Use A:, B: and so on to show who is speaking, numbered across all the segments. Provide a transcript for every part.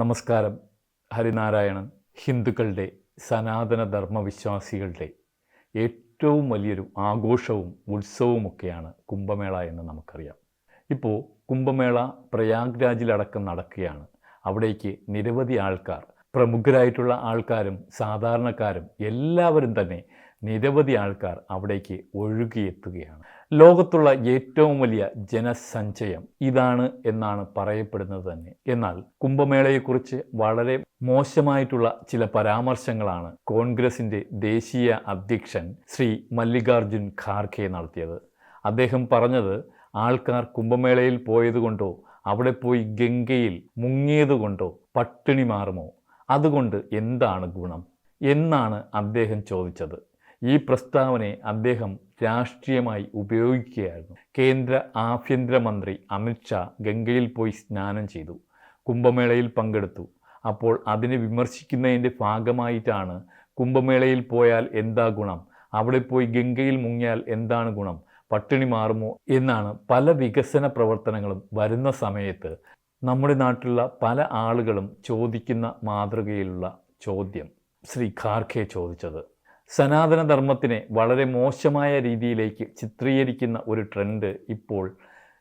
A: നമസ്കാരം. ഹരിനാരായണൻ ഹിന്ദുക്കളുടെ സനാതന ധർമ്മവിശ്വാസികളുടെ ഏറ്റവും വലിയൊരു ആഘോഷവും ഉത്സവവുമൊക്കെയാണ് കുംഭമേള എന്ന് നമുക്കറിയാം. ഇപ്പോൾ കുംഭമേള പ്രയാഗ്രാജിലടക്കം നടക്കുകയാണ്. അവിടേക്ക് നിരവധി ആൾക്കാർ പ്രമുഖരായിട്ടുള്ള ആൾക്കാരും സാധാരണക്കാരും എല്ലാവരും തന്നെ നിരവധി ആൾക്കാർ അവിടേക്ക് ഒഴുകിയെത്തുകയാണ്. ലോകത്തുള്ള ഏറ്റവും വലിയ ജനസഞ്ചയം ഇതാണ് എന്നാണ് പറയപ്പെടുന്നത് തന്നെ. എന്നാൽ കുംഭമേളയെക്കുറിച്ച് വളരെ മോശമായിട്ടുള്ള ചില പരാമർശങ്ങളാണ് കോൺഗ്രസിന്റെ ദേശീയ അധ്യക്ഷൻ ശ്രീ മല്ലികാർജുൻ ഖാർഖെ നടത്തിയത്. അദ്ദേഹം പറഞ്ഞത് ആൾക്കാർ കുംഭമേളയിൽ പോയതുകൊണ്ടോ അവിടെ പോയി ഗംഗയിൽ മുങ്ങിയതുകൊണ്ടോ പട്ടിണി മാറുമോ? അതുകൊണ്ട് എന്താണ് ഗുണം? എന്നാണ് അദ്ദേഹം ചോദിച്ചത്. ഈ പ്രസ്താവനയെ അദ്ദേഹം രാഷ്ട്രീയമായി ഉപയോഗിക്കുകയായിരുന്നു. കേന്ദ്ര ആഭ്യന്തരമന്ത്രി അമിത്ഷാ ഗംഗയിൽ പോയി സ്നാനം ചെയ്തു. കുംഭമേളയിൽ പങ്കെടുത്തു. അപ്പോൾ അതിനെ വിമർശിക്കുന്നതിന്റെ ഭാഗമായിട്ടാണ് കുംഭമേളയിൽ പോയാൽ എന്താ ഗുണം? അവിടെ പോയി ഗംഗയിൽ മുങ്ങിയാൽ എന്താണ് ഗുണം? പട്ടിണി മാറുമോ? എന്നാണ് പല വികസന പ്രവർത്തനങ്ങളും വരുന്ന സമയത്ത് നമ്മുടെ നാട്ടിലുള്ള പല ആളുകളും ചോദിക്കുന്ന മാതൃകയിലുള്ള ചോദ്യം. ശ്രീ ഖാർഖെ ചോദിച്ചത്. സനാതനധർമ്മത്തിനെ വളരെ മോശമായ രീതിയിലേക്ക് ചിത്രീകരിക്കുന്ന ഒരു ട്രെൻഡ് ഇപ്പോൾ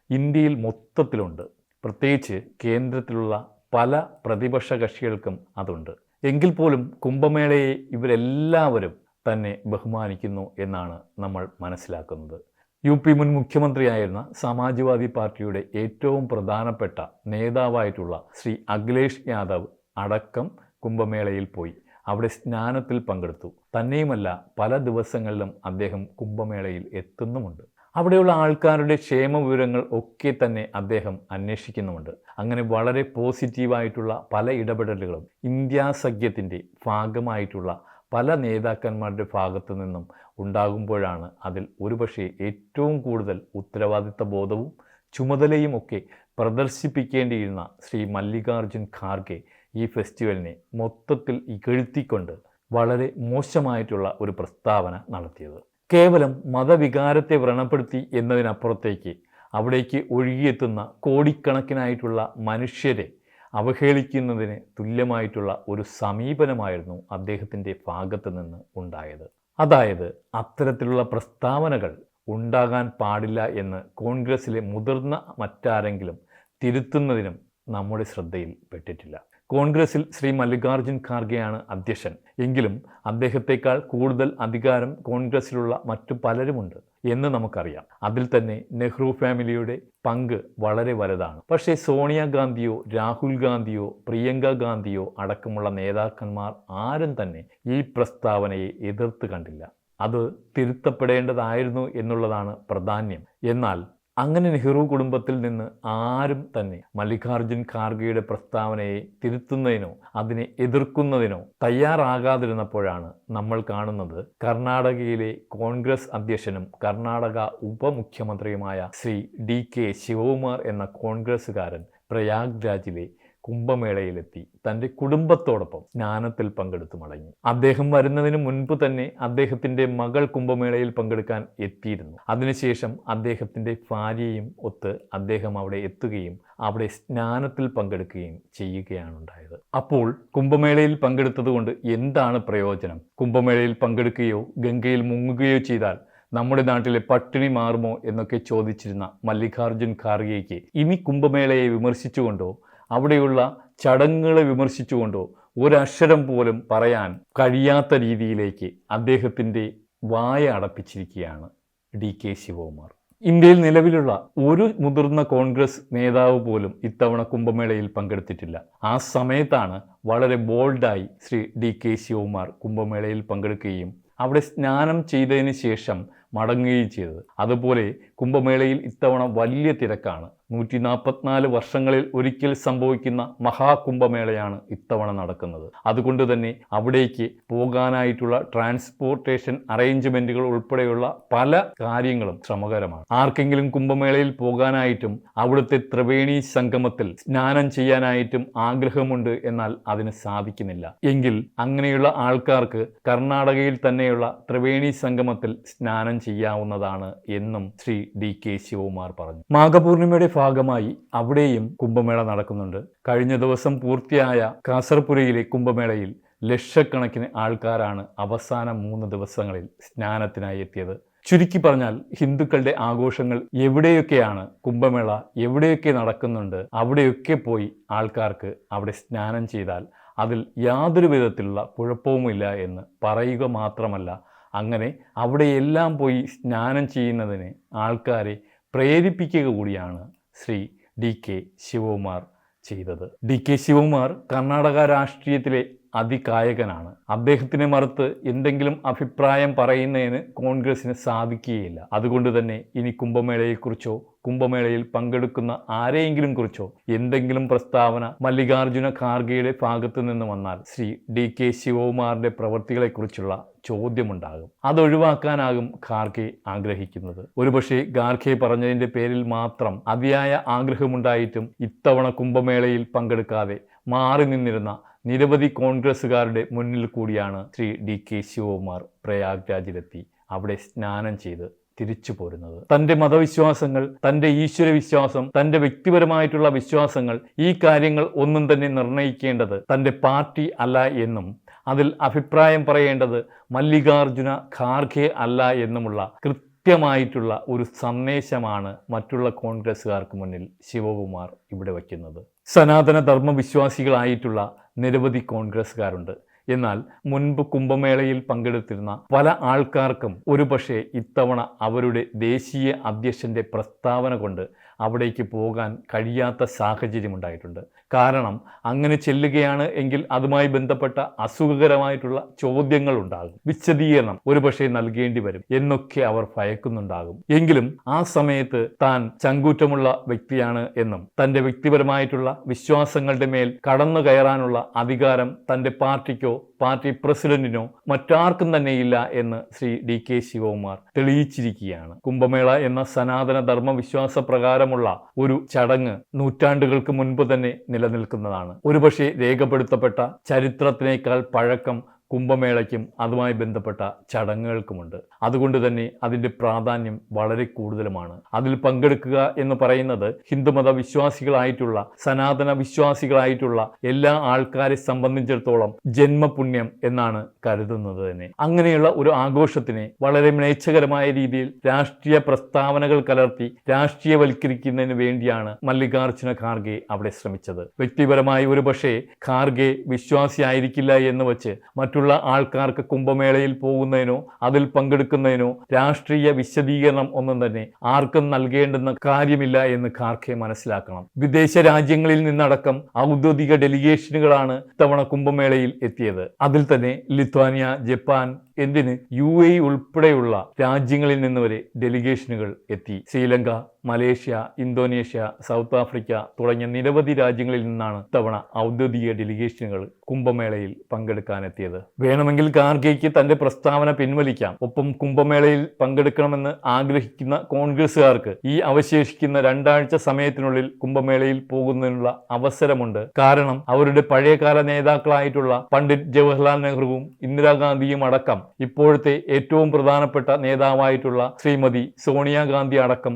A: ഇന്ത്യയിൽ മൊത്തത്തിലുണ്ട്. പ്രത്യേകിച്ച് കേന്ദ്രത്തിലുള്ള പല പ്രതിപക്ഷ കക്ഷികൾക്കും അതുണ്ട്. എങ്കിൽ പോലും കുംഭമേളയെ ഇവരെല്ലാവരും തന്നെ ബഹുമാനിക്കുന്നു എന്നാണ് നമ്മൾ മനസ്സിലാക്കുന്നത്. യു പി മുൻ മുഖ്യമന്ത്രിയായിരുന്ന സമാജ്വാദി പാർട്ടിയുടെ ഏറ്റവും പ്രധാനപ്പെട്ട നേതാവായിട്ടുള്ള ശ്രീ അഖിലേഷ് യാദവ് അടക്കം കുംഭമേളയിൽ പോയി. അവിടെ സ്നാനത്തിൽ പങ്കെടുത്തു. തന്നെയുമല്ല പല ദിവസങ്ങളിലും അദ്ദേഹം കുംഭമേളയിൽ എത്തുന്നുമുണ്ട്. അവിടെയുള്ള ആൾക്കാരുടെ ക്ഷേമ വിവരങ്ങൾ ഒക്കെ തന്നെ അദ്ദേഹം അന്വേഷിക്കുന്നുമുണ്ട്. അങ്ങനെ വളരെ പോസിറ്റീവായിട്ടുള്ള പല ഇടപെടലുകളും ഇന്ത്യാ സഖ്യത്തിന്റെ ഭാഗമായിട്ടുള്ള പല നേതാക്കന്മാരുടെ ഭാഗത്തു നിന്നും ഉണ്ടാകുമ്പോഴാണ് അതിൽ ഒരുപക്ഷെ ഏറ്റവും കൂടുതൽ ഉത്തരവാദിത്ത ബോധവും ചുമതലയുമൊക്കെ പ്രദർശിപ്പിക്കേണ്ടിയിരുന്ന ശ്രീ മല്ലികാർജുൻ ഖാർഗെ ഈ ഫെസ്റ്റിവലിനെ മൊത്തത്തിൽ ഇകഴ്ത്തിക്കൊണ്ട് വളരെ മോശമായിട്ടുള്ള ഒരു പ്രസ്താവന നടത്തിയത്. കേവലം മതവികാരത്തെ വ്രണപ്പെടുത്തി എന്നതിനപ്പുറത്തേക്ക് അവിടേക്ക് ഒഴുകിയെത്തുന്ന കോടിക്കണക്കിനായിട്ടുള്ള മനുഷ്യരെ അവഹേളിക്കുന്നതിന് തുല്യമായിട്ടുള്ള ഒരു സമീപനമായിരുന്നു അദ്ദേഹത്തിന്റെ ഭാഗത്ത് നിന്ന് ഉണ്ടായത്. അതായത് അത്തരത്തിലുള്ള പ്രസ്താവനകൾ ഉണ്ടാകാൻ പാടില്ല എന്ന് കോൺഗ്രസിലെ മുതിർന്ന മറ്റാരെങ്കിലും തിരുത്തുന്നതിനും നമ്മുടെ ശ്രദ്ധയിൽ പെട്ടിട്ടില്ല. കോൺഗ്രസിൽ ശ്രീ മല്ലികാർജുൻ ഖാർഗെയാണ് അധ്യക്ഷൻ. എങ്കിലും അദ്ദേഹത്തെക്കാൾ കൂടുതൽ അധികാരം കോൺഗ്രസിലുള്ള മറ്റു പലരുമുണ്ട് എന്ന് നമുക്കറിയാം. അതിൽ തന്നെ നെഹ്റു ഫാമിലിയുടെ പങ്ക് വളരെ വലുതാണ്. പക്ഷേ സോണിയാഗാന്ധിയോ രാഹുൽ ഗാന്ധിയോ പ്രിയങ്ക ഗാന്ധിയോ അടക്കമുള്ള നേതാക്കന്മാർ ആരും തന്നെ ഈ പ്രസ്താവനയെ എതിർത്ത് കണ്ടില്ല. അത് തിരുത്തപ്പെടേണ്ടതായിരുന്നു എന്നുള്ളതാണ് പ്രാധാന്യം. എന്നാൽ അങ്ങനെ നെഹ്റു കുടുംബത്തിൽ നിന്ന് ആരും തന്നെ മല്ലികാർജുൻ ഖാർഗെയുടെ പ്രസ്താവനയെ തിരുത്തുന്നതിനോ അതിനെ എതിർക്കുന്നതിനോ തയ്യാറാകാതിരുന്നപ്പോഴാണ് നമ്മൾ കാണുന്നത് കർണാടകയിലെ കോൺഗ്രസ് അധ്യക്ഷനും കർണാടക ഉപമുഖ്യമന്ത്രിയുമായ ശ്രീ ഡി കെ ശിവകുമാർ എന്ന കോൺഗ്രസ്സുകാരൻ പ്രയാഗ് രാജിലെ കുംഭമേളയിലെത്തി. തന്റെ കുടുംബത്തോടൊപ്പം സ്നാനത്തിൽ പങ്കെടുത്തു മടങ്ങി. അദ്ദേഹം വരുന്നതിന് മുൻപ് തന്നെ അദ്ദേഹത്തിന്റെ മകൾ കുംഭമേളയിൽ പങ്കെടുക്കാൻ എത്തിയിരുന്നു. അതിനുശേഷം അദ്ദേഹത്തിന്റെ ഭാര്യയും ഒത്ത് അദ്ദേഹം അവിടെ എത്തുകയും അവിടെ സ്നാനത്തിൽ പങ്കെടുക്കുകയും ചെയ്യുകയാണ് ഉണ്ടായത് അപ്പോൾ കുംഭമേളയിൽ പങ്കെടുത്തതുകൊണ്ട് എന്താണ് പ്രയോജനം? കുംഭമേളയിൽ പങ്കെടുക്കുകയോ ഗംഗയിൽ മുങ്ങുകയോ ചെയ്താൽ നമ്മുടെ നാട്ടിലെ പട്ടിണി മാറുമോ എന്നൊക്കെ ചോദിച്ചിരുന്ന മല്ലികാർജുൻ ഖാർഗെയ്ക്ക് ഇനി കുംഭമേളയെ വിമർശിച്ചുകൊണ്ടോ അവിടെയുള്ള ചടങ്ങുകളെ വിമർശിച്ചുകൊണ്ടോ ഒരക്ഷരം പോലും പറയാൻ കഴിയാത്ത രീതിയിലേക്ക് അദ്ദേഹത്തിന്റെ വായ അടപ്പിച്ചിരിക്കുകയാണ് ഡി കെ ശിവകുമാർ. ഇന്ത്യയിൽ നിലവിലുള്ള ഒരു മുതിർന്ന കോൺഗ്രസ് നേതാവ് പോലും ഇത്തവണ കുംഭമേളയിൽ പങ്കെടുത്തിട്ടില്ല. ആ സമയത്താണ് വളരെ ബോൾഡായി ശ്രീ ഡി കെ ശിവകുമാർ കുംഭമേളയിൽ പങ്കെടുക്കുകയും അവിടെ സ്നാനം ചെയ്തതിന് ശേഷം മടങ്ങുകയും ചെയ്തത്. അതുപോലെ കുംഭമേളയിൽ ഇത്തവണ വലിയ തിരക്കാണ്. നൂറ്റി നാൽപ്പത്തിനാല് വർഷങ്ങളിൽ ഒരിക്കൽ സംഭവിക്കുന്ന മഹാകുംഭമേളയാണ് ഇത്തവണ നടക്കുന്നത്. അതുകൊണ്ട് തന്നെ അവിടേക്ക് പോകാനായിട്ടുള്ള ട്രാൻസ്പോർട്ടേഷൻ അറേഞ്ച്മെന്റുകൾ ഉൾപ്പെടെയുള്ള പല കാര്യങ്ങളും ശ്രമകരമാണ്. ആർക്കെങ്കിലും കുംഭമേളയിൽ പോകാനായിട്ടും അവിടുത്തെ ത്രിവേണി സംഗമത്തിൽ സ്നാനം ചെയ്യാനായിട്ടും ആഗ്രഹമുണ്ട് എന്നാൽ അതിന് സാധിക്കുന്നില്ല. എങ്കിൽ അങ്ങനെയുള്ള ആൾക്കാർക്ക് കർണാടകയിൽ തന്നെയുള്ള ത്രിവേണി സംഗമത്തിൽ സ്നാനം ചെയ്യാവുന്നതാണ് എന്നും ശ്രീ ഡി കെ ശിവകുമാർ പറഞ്ഞു. മാഘപൂർണിമയുടെ ഭാഗമായി അവിടെയും കുംഭമേള നടക്കുന്നുണ്ട്. കഴിഞ്ഞ ദിവസം പൂർത്തിയായ കാസർപുരയിലെ കുംഭമേളയിൽ ലക്ഷക്കണക്കിന് ആൾക്കാരാണ് അവസാന മൂന്ന് ദിവസങ്ങളിൽ സ്നാനത്തിനായി എത്തിയത്. ചുരുക്കി പറഞ്ഞാൽ ഹിന്ദുക്കളുടെ ആഘോഷങ്ങൾ എവിടെയൊക്കെയാണ് കുംഭമേള എവിടെയൊക്കെ നടക്കുന്നുണ്ട് അവിടെയൊക്കെ പോയി ആൾക്കാർക്ക് അവിടെ സ്നാനം ചെയ്താൽ അതിൽ യാതൊരു വിധത്തിലുള്ള കുഴപ്പവുമില്ല എന്ന് പറയുക മാത്രമല്ല അങ്ങനെ അവിടെയെല്ലാം പോയി സ്നാനം ചെയ്യുന്നതിന് ആൾക്കാരെ പ്രേരിപ്പിക്കുക കൂടിയാണ് ശ്രീ ഡി കെ ശിവകുമാർ ചെയ്തത്. ഡി കെ ശിവകുമാർ കർണാടക രാഷ്ട്രീയത്തിലെ അതികായകനാണ്. അദ്ദേഹത്തിനെ മറുത്ത് എന്തെങ്കിലും അഭിപ്രായം പറയുന്നതിന് കോൺഗ്രസിന് സാധിക്കുകയില്ല. അതുകൊണ്ട് തന്നെ ഇനി കുംഭമേളയെക്കുറിച്ചോ കുംഭമേളയിൽ പങ്കെടുക്കുന്ന ആരെയെങ്കിലും കുറിച്ചോ എന്തെങ്കിലും പ്രസ്താവന മല്ലികാർജുന ഖാർഗെയുടെ ഭാഗത്തു നിന്ന് വന്നാൽ ശ്രീ ഡി കെ ശിവകുമാറിന്റെ പ്രവൃത്തികളെക്കുറിച്ചുള്ള ചോദ്യമുണ്ടാകും. അതൊഴിവാക്കാനാകും ഖാർഗെ ആഗ്രഹിക്കുന്നത്. ഒരുപക്ഷെ ഖാർഗെ പറഞ്ഞതിന്റെ പേരിൽ മാത്രം അതിയായ ആഗ്രഹമുണ്ടായിട്ടും ഇത്തവണ കുംഭമേളയിൽ പങ്കെടുക്കാതെ മാറി നിന്നിരുന്ന നിരവധി കോൺഗ്രസ്സുകാരുടെ മുന്നിൽ കൂടിയാണ് ശ്രീ ഡി കെ ശിവകുമാർ പ്രയാഗ് പ്രയാഗ്രാജിലെത്തി അവിടെ സ്നാനം ചെയ്ത് തിരിച്ചു പോരുന്നത്. തന്റെ മതവിശ്വാസങ്ങൾ തന്റെ ഈശ്വര വിശ്വാസം തന്റെ വ്യക്തിപരമായിട്ടുള്ള വിശ്വാസങ്ങൾ ഈ കാര്യങ്ങൾ ഒന്നും തന്നെ നിർണയിക്കേണ്ടത് തന്റെ പാർട്ടി അല്ല എന്നും അതിൽ അഭിപ്രായം പറയേണ്ടത് മല്ലികാർജുന ഖാർഗെ അല്ല എന്നുമുള്ള കൃത്യമായിട്ടുള്ള ഒരു സന്ദേശമാണ് മറ്റുള്ള കോൺഗ്രസ്സുകാർക്ക് മുന്നിൽ ശിവകുമാർ ഇവിടെ വയ്ക്കുന്നത്. സനാതന ധർമ്മവിശ്വാസികളായിട്ടുള്ള നിരവധി കോൺഗ്രസ്സുകാരുണ്ട്. എന്നാൽ മുൻപ് കുംഭമേളയിൽ പങ്കെടുത്തിരുന്ന പല ആൾക്കാർക്കും ഒരുപക്ഷെ ഇത്തവണ അവരുടെ ദേശീയ അധ്യക്ഷന്റെ പ്രസ്താവന കൊണ്ട് അവിടേക്ക് പോകാൻ കഴിയാത്ത സാഹചര്യമുണ്ടായിട്ടുണ്ട്. കാരണം അങ്ങനെ ചെല്ലുകയാണ് എങ്കിൽ അതുമായി ബന്ധപ്പെട്ട അസുഖകരമായിട്ടുള്ള ചോദ്യങ്ങൾ ഉണ്ടാകും വിശദീകരണം ഒരുപക്ഷെ നൽകേണ്ടി വരും എന്നൊക്കെ അവർ ഭയക്കുന്നുണ്ടാകും. എങ്കിലും ആ സമയത്ത് താൻ ചങ്കൂറ്റമുള്ള വ്യക്തിയാണ് എന്നും തന്റെ വ്യക്തിപരമായിട്ടുള്ള വിശ്വാസങ്ങളുടെ മേൽ കടന്നു കയറാനുള്ള അധികാരം തന്റെ പാർട്ടിക്കോ പാർട്ടി പ്രസിഡന്റിനോ മറ്റാർക്കും തന്നെയില്ല എന്ന് ശ്രീ ഡി കെ ശിവകുമാർ തെളിയിച്ചിരിക്കുകയാണ്. കുംഭമേള എന്ന സനാതന ധർമ്മവിശ്വാസ പ്രകാരമുള്ള ഒരു ചടങ്ങ് നൂറ്റാണ്ടുകൾക്ക് മുൻപ് തന്നെ നിലനിൽക്കുന്നതാണ്. ഒരുപക്ഷെ രേഖപ്പെടുത്തപ്പെട്ട ചരിത്രത്തിനേക്കാൾ പഴക്കം കുംഭമേളയ്ക്കും അതുമായി ബന്ധപ്പെട്ട ചടങ്ങുകൾക്കുമുണ്ട്. അതുകൊണ്ട് തന്നെ അതിന്റെ പ്രാധാന്യം വളരെ കൂടുതലുമാണ്. അതിൽ പങ്കെടുക്കുക എന്ന് പറയുന്നത് ഹിന്ദുമത വിശ്വാസികളായിട്ടുള്ള സനാതന വിശ്വാസികളായിട്ടുള്ള എല്ലാ ആൾക്കാരെ സംബന്ധിച്ചിടത്തോളം ജന്മപുണ്യം എന്നാണ് കരുതുന്നത് തന്നെ. അങ്ങനെയുള്ള ഒരു ആഘോഷത്തിനെ വളരെ മ്ലേച്ഛകരമായ രീതിയിൽ രാഷ്ട്രീയ പ്രസ്താവനകൾ കലർത്തി രാഷ്ട്രീയവൽക്കരിക്കുന്നതിന് വേണ്ടിയാണ് മല്ലികാർജുന ഖാർഗെ അവിടെ ശ്രമിച്ചത്. വ്യക്തിപരമായി ഒരു പക്ഷേ ഖാർഗെ വിശ്വാസിയായിരിക്കില്ല എന്ന് വച്ച് മറ്റു മറ്റുള്ള ആൾക്കാർക്ക് കുംഭമേളയിൽ പോകുന്നതിനോ അതിൽ പങ്കെടുക്കുന്നതിനോ രാഷ്ട്രീയ വിശദീകരണം ഒന്നും തന്നെ ആർക്കും നൽകേണ്ടുന്ന കാര്യമില്ല എന്ന് ഖാർഖെ മനസ്സിലാക്കണം. വിദേശ രാജ്യങ്ങളിൽ നിന്നടക്കം ഔദ്യോഗിക ഡെലിഗേഷനുകളാണ് ഇത്തവണ കുംഭമേളയിൽ എത്തിയത്. അതിൽ തന്നെ ലിത്വാനിയ ജപ്പാൻ എന്തിന് യു എ ഉൾപ്പെടെയുള്ള രാജ്യങ്ങളിൽ നിന്ന് വരെ ഡെലിഗേഷനുകൾ എത്തി. Sri Lanka Malaysia Indonesia South Africa തുടങ്ങിയ നിരവധി രാജ്യങ്ങളിൽ നിന്നാണ് ഇത്തവണ ഔദ്യോഗിക ഡെലിഗേഷനുകൾ കുംഭമേളയിൽ പങ്കെടുക്കാനെത്തിയത്. വേണമെങ്കിൽ ഖാർഗെയ്ക്ക് തന്റെ പ്രസ്താവന പിൻവലിക്കാം. ഒപ്പം കുംഭമേളയിൽ പങ്കെടുക്കണമെന്ന് ആഗ്രഹിക്കുന്ന കോൺഗ്രസുകാർക്ക് ഈ അവശേഷിക്കുന്ന രണ്ടാഴ്ച സമയത്തിനുള്ളിൽ കുംഭമേളയിൽ പോകുന്നതിനുള്ള അവസരമുണ്ട്. കാരണം അവരുടെ പഴയകാല നേതാക്കളായിട്ടുള്ള പണ്ഡിറ്റ് ജവഹർലാൽ നെഹ്റുവും ഇന്ദിരാഗാന്ധിയും അടക്കം ഇപ്പോഴത്തെ ഏറ്റവും പ്രധാനപ്പെട്ട നേതാവായിട്ടുള്ള ശ്രീമതി സോണിയാഗാന്ധി അടക്കം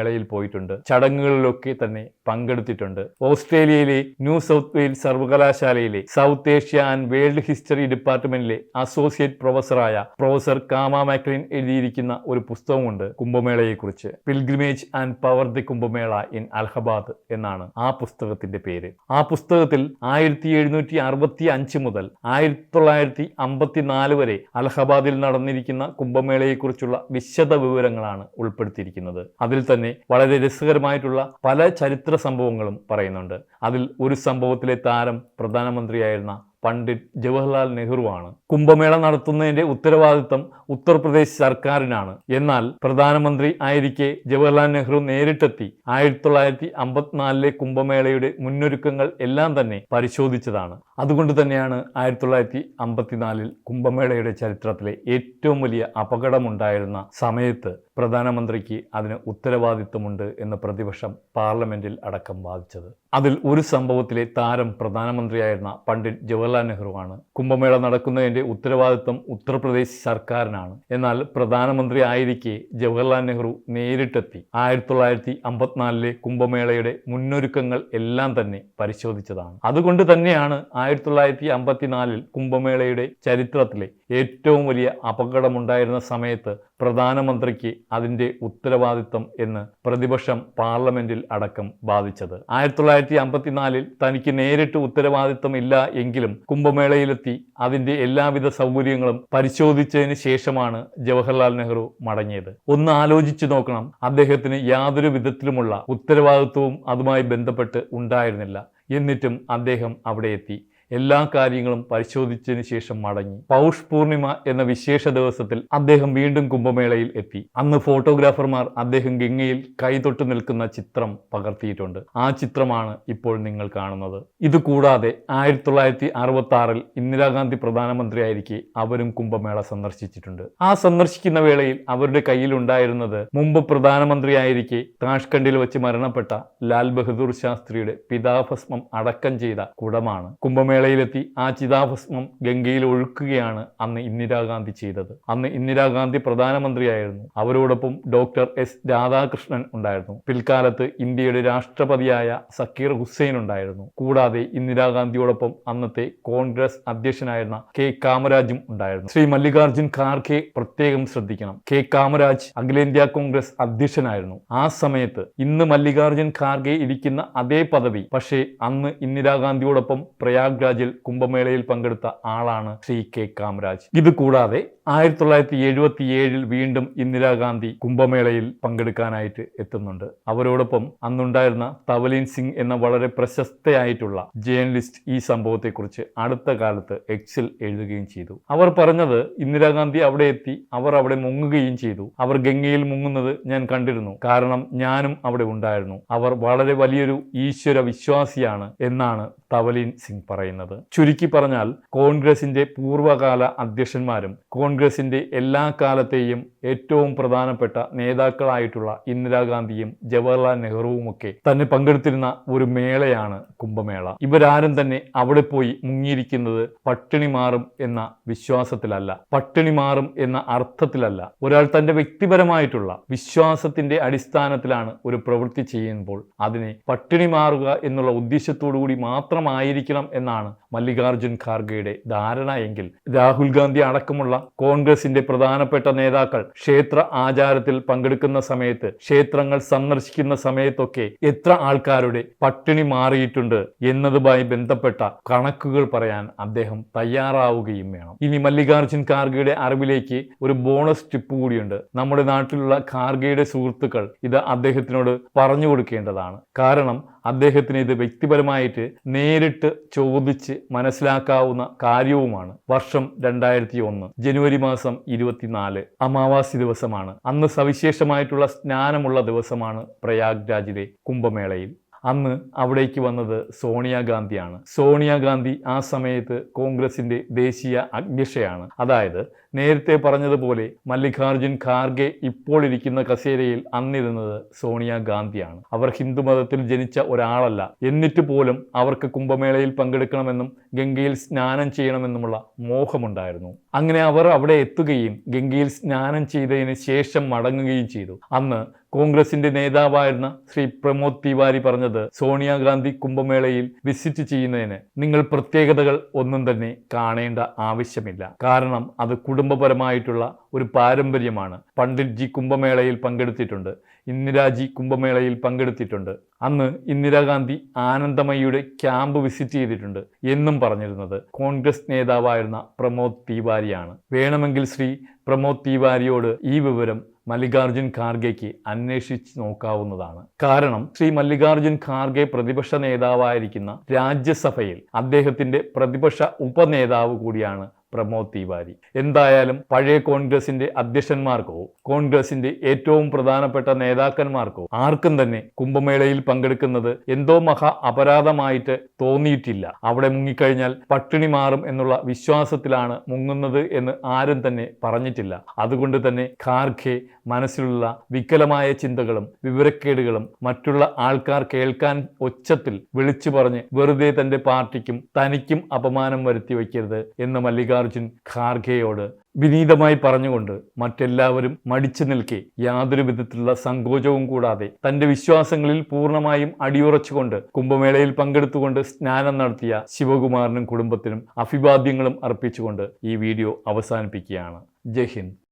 A: കുംഭമേളയിൽ പോയിട്ടുണ്ട്. ചടങ്ങുകളിലൊക്കെ തന്നെ പങ്കെടുത്തിട്ടുണ്ട്. ഓസ്ട്രേലിയയിലെ ന്യൂ സൗത്ത് വെയിൽസ് സർവകലാശാലയിലെ South Asia and world history ഡിപ്പാർട്ട്മെന്റിലെ associate പ്രൊഫസറായ പ്രൊഫസർ കാമ മാക്ലിൻ എഴുതിയിരിക്കുന്ന ഒരു പുസ്തകമുണ്ട് കുംഭമേളയെക്കുറിച്ച്. Pilgrimage and power the Kumbh Mela in Allahabad എന്നാണ് ആ പുസ്തകത്തിന്റെ പേര്. ആ പുസ്തകത്തിൽ ആയിരത്തി എഴുന്നൂറ്റി അറുപത്തി അഞ്ച് മുതൽ ആയിരത്തി തൊള്ളായിരത്തി അമ്പത്തിനാല് വരെ അലഹബാദിൽ നടന്നിരിക്കുന്ന കുംഭമേളയെക്കുറിച്ചുള്ള വിശദ വിവരങ്ങളാണ് ഉൾപ്പെടുത്തിയിരിക്കുന്നത്. അതിൽ തന്നെ വളരെ രസകരമായിട്ടുള്ള പല ചരിത്ര സംഭവങ്ങളും പറയുന്നുണ്ട്. അതിൽ ഒരു സംഭവത്തിലെ താരം പ്രധാനമന്ത്രിയായിരുന്ന പണ്ഡിറ്റ് ജവഹർലാൽ നെഹ്റുവാണ്. കുംഭമേള നടത്തുന്നതിന്റെ ഉത്തരവാദിത്തം ഉത്തർപ്രദേശ് സർക്കാരിനാണ്. എന്നാൽ പ്രധാനമന്ത്രി ആയിരിക്കെ ജവഹർലാൽ നെഹ്റു നേരിട്ടെത്തി. ആയിരത്തി തൊള്ളായിരത്തി അമ്പത്തിനാലിലെ കുംഭമേളയുടെ മുന്നൊരുക്കങ്ങൾ എല്ലാം തന്നെ പരിശോധിച്ചതാണ്. അതുകൊണ്ട് തന്നെയാണ് ആയിരത്തി തൊള്ളായിരത്തി അമ്പത്തിനാലിൽ കുംഭമേളയുടെ ചരിത്രത്തിലെ ഏറ്റവും വലിയ അപകടമുണ്ടായിരുന്ന സമയത്ത് പ്രധാനമന്ത്രിക്ക് അതിന് ഉത്തരവാദിത്വമുണ്ട് എന്ന് പ്രതിപക്ഷം പാർലമെന്റിൽ അടക്കം വാദിച്ചത്. അതിൽ ഒരു സംഭവത്തിലെ താരം പ്രധാനമന്ത്രിയായിരുന്ന പണ്ഡിറ്റ് ജവഹർലാൽ ജവഹർലാൽ നെഹ്റുവാണ്. കുംഭമേള നടക്കുന്നതിന്റെ ഉത്തരവാദിത്വം ഉത്തർപ്രദേശ് സർക്കാരിനാണ്. എന്നാൽ പ്രധാനമന്ത്രി ആയിരിക്കെ ജവഹർലാൽ നെഹ്റു നേരിട്ടെത്തി. ആയിരത്തി തൊള്ളായിരത്തി അമ്പത്തിനാലിലെ കുംഭമേളയുടെ മുന്നൊരുക്കങ്ങൾ എല്ലാം തന്നെ പരിശോധിച്ചതാണ്. അതുകൊണ്ട് തന്നെയാണ് ആയിരത്തി തൊള്ളായിരത്തി അമ്പത്തിനാലിൽ കുംഭമേളയുടെ ചരിത്രത്തിലെ ഏറ്റവും വലിയ അപകടമുണ്ടായിരുന്ന സമയത്ത് പ്രധാനമന്ത്രിക്ക് അതിന്റെ ഉത്തരവാദിത്തം എന്ന് പ്രതിപക്ഷം പാർലമെന്റിൽ അടക്കം ബാധിച്ചത് ആയിരത്തി തൊള്ളായിരത്തി അമ്പത്തിനാലിൽ തനിക്ക് നേരിട്ട് ഉത്തരവാദിത്വം ഇല്ല എങ്കിലും കുംഭമേളയിലെത്തി അതിന്റെ എല്ലാവിധ സൗകര്യങ്ങളും പരിശോധിച്ചതിന് ശേഷമാണ് ജവഹർലാൽ നെഹ്റു മടങ്ങിയത്. ഒന്ന് ആലോചിച്ചു നോക്കണം. അദ്ദേഹത്തിന് യാതൊരു വിധത്തിലുമുള്ള ഉത്തരവാദിത്വവും അതുമായി ബന്ധപ്പെട്ട് ഉണ്ടായിരുന്നില്ല. എന്നിട്ടും അദ്ദേഹം അവിടെ എത്തി. എല്ലാ കാര്യങ്ങളും പരിശോധിച്ചതിന് ശേഷം മടങ്ങി. പൗഷ് പൂർണിമ എന്ന വിശേഷ ദിവസത്തിൽ അദ്ദേഹം വീണ്ടും കുംഭമേളയിൽ എത്തി. അന്ന് ഫോട്ടോഗ്രാഫർമാർ അദ്ദേഹം ഗംഗയിൽ കൈതൊട്ട് നിൽക്കുന്ന ചിത്രം പകർത്തിയിട്ടുണ്ട്. ആ ചിത്രമാണ് ഇപ്പോൾ നിങ്ങൾ കാണുന്നത്. ഇത് കൂടാതെ ആയിരത്തി തൊള്ളായിരത്തി അറുപത്തി ആറിൽ ഇന്ദിരാഗാന്ധി പ്രധാനമന്ത്രിയായിരിക്കെ അവരും കുംഭമേള സന്ദർശിച്ചിട്ടുണ്ട്. ആ സന്ദർശിക്കുന്ന വേളയിൽ അവരുടെ കയ്യിൽ കയ്യിലുണ്ടായിരുന്നത് മുമ്പ് പ്രധാനമന്ത്രിയായിരിക്കെ താഷ്കണ്ടിൽ വെച്ച് മരണപ്പെട്ട ലാൽ ബഹദൂർ ശാസ്ത്രിയുടെ പിതാഭസ്മം അടക്കം ചെയ്ത കുടമാണ്. കുംഭമേള മേളയിലെത്തി ആ ചിതാഭസ്മം ഗംഗയിൽ ഒഴുക്കുകയാണ് അന്ന് ഇന്ദിരാഗാന്ധി ചെയ്തത്. അന്ന് ഇന്ദിരാഗാന്ധി പ്രധാനമന്ത്രിയായിരുന്നു. അവരോടൊപ്പം ഡോക്ടർ എസ് രാധാകൃഷ്ണൻ ഉണ്ടായിരുന്നു. പിൽക്കാലത്ത് ഇന്ത്യയുടെ രാഷ്ട്രപതിയായ സക്കീർ ഹുസൈൻ ഉണ്ടായിരുന്നു. കൂടാതെ ഇന്ദിരാഗാന്ധിയോടൊപ്പം അന്നത്തെ കോൺഗ്രസ് അധ്യക്ഷനായിരുന്ന കെ കാമരാജും ഉണ്ടായിരുന്നു. ശ്രീ മല്ലികാർജുൻ ഖാർഗെ പ്രത്യേകം ശ്രദ്ധിക്കണം. കെ കാമരാജ് അഖിലേന്ത്യാ കോൺഗ്രസ് അധ്യക്ഷനായിരുന്നു. ആ സമയത്ത് ഇന്ന് മല്ലികാർജുൻ ഖാർഗെ ഇരിക്കുന്ന അതേ പദവി. പക്ഷേ അന്ന് ഇന്ദിരാഗാന്ധിയോടൊപ്പം പ്രയാഗ് രാജിൽ കുംഭമേളയിൽ പങ്കെടുത്ത ആളാണ് സി കെ കാമരാജ്. ഇത് കൂടാതെ ആയിരത്തി തൊള്ളായിരത്തി എഴുപത്തി ഏഴിൽ വീണ്ടും ഇന്ദിരാഗാന്ധി കുംഭമേളയിൽ പങ്കെടുക്കാനായിട്ട് എത്തുന്നുണ്ട്. അവരോടൊപ്പം അന്നുണ്ടായിരുന്ന തവലീൻ സിംഗ് എന്ന വളരെ പ്രശസ്തയായിട്ടുള്ള ജേർണലിസ്റ്റ് ഈ സംഭവത്തെക്കുറിച്ച് അടുത്ത കാലത്ത് എക്സിൽ എഴുതുകയും ചെയ്തു. അവർ പറഞ്ഞത് ഇന്ദിരാഗാന്ധി അവിടെ എത്തി അവർ അവിടെ മുങ്ങുകയും ചെയ്തു. അവർ ഗംഗയിൽ മുങ്ങുന്നത് ഞാൻ കണ്ടിരുന്നു. കാരണം ഞാനും അവിടെ ഉണ്ടായിരുന്നു. അവർ വളരെ വലിയൊരു ഈശ്വര വിശ്വാസിയാണ് എന്നാണ് തവലീൻ സിംഗ് പറയുന്നത്. ചുരുക്കി പറഞ്ഞാൽ കോൺഗ്രസിന്റെ പൂർവകാല അധ്യക്ഷന്മാരും കോൺഗ്രസിന്റെ എല്ലാ കാലത്തെയും ഏറ്റവും പ്രധാനപ്പെട്ട നേതാക്കളായിട്ടുള്ള ഇന്ദിരാഗാന്ധിയും ജവഹർലാൽ നെഹ്റുവും ഒക്കെ തന്നെ പങ്കെടുത്തിരുന്ന ഒരു മേളയാണ് കുംഭമേള. ഇവരാരും തന്നെ അവിടെ പോയി മുങ്ങിയിരിക്കുന്നത് പട്ടിണി മാറും എന്ന വിശ്വാസത്തിലല്ല. പട്ടിണി മാറും എന്ന അർത്ഥത്തിലല്ല. ഒരാൾ തന്റെ വ്യക്തിപരമായിട്ടുള്ള വിശ്വാസത്തിന്റെ അടിസ്ഥാനത്തിലാണ് ഒരു പ്രവൃത്തി ചെയ്യുമ്പോൾ അതിനെ പട്ടിണി മാറുക എന്നുള്ള ഉദ്ദേശത്തോടു കൂടി മാത്രമായിരിക്കണം എന്നാണ് മല്ലികാർജുൻ ഖാർഗെയുടെ ധാരണ എങ്കിൽ. രാഹുൽ ഗാന്ധി അടക്കമുള്ള കോൺഗ്രസിന്റെ പ്രധാനപ്പെട്ട നേതാക്കൾ ക്ഷേത്ര ആചാരത്തിൽ പങ്കെടുക്കുന്ന സമയത്ത് ക്ഷേത്രങ്ങൾ സന്ദർശിക്കുന്ന സമയത്തൊക്കെ എത്ര ആൾക്കാരുടെ പട്ടിണി മാറിയിട്ടുണ്ട് എന്നതുമായി ബന്ധപ്പെട്ട കണക്കുകൾ പറയാൻ അദ്ദേഹം തയ്യാറാവുകയും വേണം. ഇനി മല്ലികാർജുൻ ഖാർഗെയുടെ അറിവിലേക്ക് ഒരു ബോണസ് ടിപ്പ് കൂടിയുണ്ട്. നമ്മുടെ നാട്ടിലുള്ള ഖാർഗെയുടെ സുഹൃത്തുക്കൾ ഇത് അദ്ദേഹത്തിനോട് പറഞ്ഞു കൊടുക്കേണ്ടതാണ്. കാരണം അദ്ദേഹത്തിന് ഇത് വ്യക്തിപരമായിട്ട് നേരിട്ട് ചോദിച്ച് മനസ്സിലാക്കാവുന്ന കാര്യവുമാണ്. വർഷം രണ്ടായിരത്തി ഒന്ന് ജനുവരി മാസം ഇരുപത്തിനാല് അമാവാസി ദിവസമാണ്. അന്ന് സവിശേഷമായിട്ടുള്ള സ്നാനമുള്ള ദിവസമാണ് പ്രയാഗ് രാജിലെ കുംഭമേളയിൽ. അന്ന് അവിടേക്ക് വന്നത് സോണിയാഗാന്ധിയാണ്. സോണിയാഗാന്ധി ആ സമയത്ത് കോൺഗ്രസിന്റെ ദേശീയ അധ്യക്ഷയാണ് അതായത് നേരത്തെ പറഞ്ഞതുപോലെ മല്ലികാർജുൻ ഖാർഗെ ഇപ്പോൾ ഇരിക്കുന്ന കസേരയിൽ അന്നിരുന്നത് സോണിയാഗാന്ധിയാണ്. അവർ ഹിന്ദുമതത്തിൽ ജനിച്ച ഒരാളല്ല. എന്നിട്ട് പോലും അവർക്ക് കുംഭമേളയിൽ പങ്കെടുക്കണമെന്നും ഗംഗയിൽ സ്നാനം ചെയ്യണമെന്നുമുള്ള മോഹമുണ്ടായിരുന്നു. അങ്ങനെ അവർ അവിടെ എത്തുകയും ഗംഗയിൽ സ്നാനം ചെയ്തതിന് ശേഷം മടങ്ങുകയും ചെയ്തു. അന്ന് കോൺഗ്രസിന്റെ നേതാവായിരുന്ന ശ്രീ പ്രമോദ് തിവാരി പറഞ്ഞത് സോണിയാഗാന്ധി കുംഭമേളയിൽ വിസിറ്റ് ചെയ്യുന്നതിന് നിങ്ങൾ പ്രത്യേകതകൾ ഒന്നും തന്നെ കാണേണ്ട ആവശ്യമില്ല. കാരണം അത് കുടുംബപരമായിട്ടുള്ള ഒരു പാരമ്പര്യമാണ്. പണ്ഡിറ്റ്ജി കുംഭമേളയിൽ പങ്കെടുത്തിട്ടുണ്ട്. ഇന്ദിരാജി കുംഭമേളയിൽ പങ്കെടുത്തിട്ടുണ്ട്. അന്ന് ഇന്ദിരാഗാന്ധി ആനന്ദമയ്യയുടെ ക്യാമ്പ് വിസിറ്റ് ചെയ്തിട്ടുണ്ട് എന്നും പറഞ്ഞിരുന്നത് കോൺഗ്രസ് നേതാവായിരുന്ന പ്രമോദ് തിവാരിയാണ്. വേണമെങ്കിൽ ശ്രീ പ്രമോദ് തിവാരിയോട് ഈ വിവരം മല്ലികാർജുൻ ഖാർഗെക്ക് അന്വേഷിച്ച് നോക്കാവുന്നതാണ്. കാരണം ശ്രീ മല്ലികാർജുൻ ഖാർഗെ പ്രതിപക്ഷ നേതാവായിരിക്കുന്ന രാജ്യസഭയിൽ അദ്ദേഹത്തിന്റെ പ്രതിപക്ഷ ഉപനേതാവ് കൂടിയാണ് പ്രമോദ് തിവാരി. എന്തായാലും പഴയ കോൺഗ്രസിന്റെ അധ്യക്ഷന്മാർക്കോ കോൺഗ്രസിന്റെ ഏറ്റവും പ്രധാനപ്പെട്ട നേതാക്കന്മാർക്കോ ആർക്കും തന്നെ കുംഭമേളയിൽ പങ്കെടുക്കുന്നത് എന്തോ മഹാ അപരാധമായിട്ട് തോന്നിയിട്ടില്ല. അവിടെ മുങ്ങിക്കഴിഞ്ഞാൽ പട്ടിണി മാറും എന്നുള്ള വിശ്വാസത്തിലാണ് മുങ്ങുന്നത് എന്ന് ആരും തന്നെ പറഞ്ഞിട്ടില്ല. അതുകൊണ്ട് തന്നെ ഖാർഖെ മനസ്സിലുള്ള വികലമായ ചിന്തകളും വിവരക്കേടുകളും മറ്റുള്ള ആൾക്കാർ കേൾക്കാൻ ഒച്ചത്തിൽ വിളിച്ചു പറഞ്ഞ് വെറുതെ തന്റെ പാർട്ടിക്കും തനിക്കും അപമാനം വരുത്തി വയ്ക്കരുത് എന്ന് മല്ലികാർജുൻ ഖാർഗെയോട് വിനീതമായി പറഞ്ഞുകൊണ്ട് മറ്റെല്ലാവരും മടിച്ചു നിൽക്കെ യാതൊരു വിധത്തിലുള്ള സങ്കോചവും കൂടാതെ തന്റെ വിശ്വാസങ്ങളിൽ പൂർണമായും അടിയുറച്ചുകൊണ്ട് കുംഭമേളയിൽ പങ്കെടുത്തുകൊണ്ട് സ്നാനം നടത്തിയ ശിവകുമാറിനും കുടുംബത്തിനും അഭിവാദ്യങ്ങളും അർപ്പിച്ചുകൊണ്ട് ഈ വീഡിയോ അവസാനിപ്പിക്കുകയാണ്. ജയ് ഹിന്ദ്.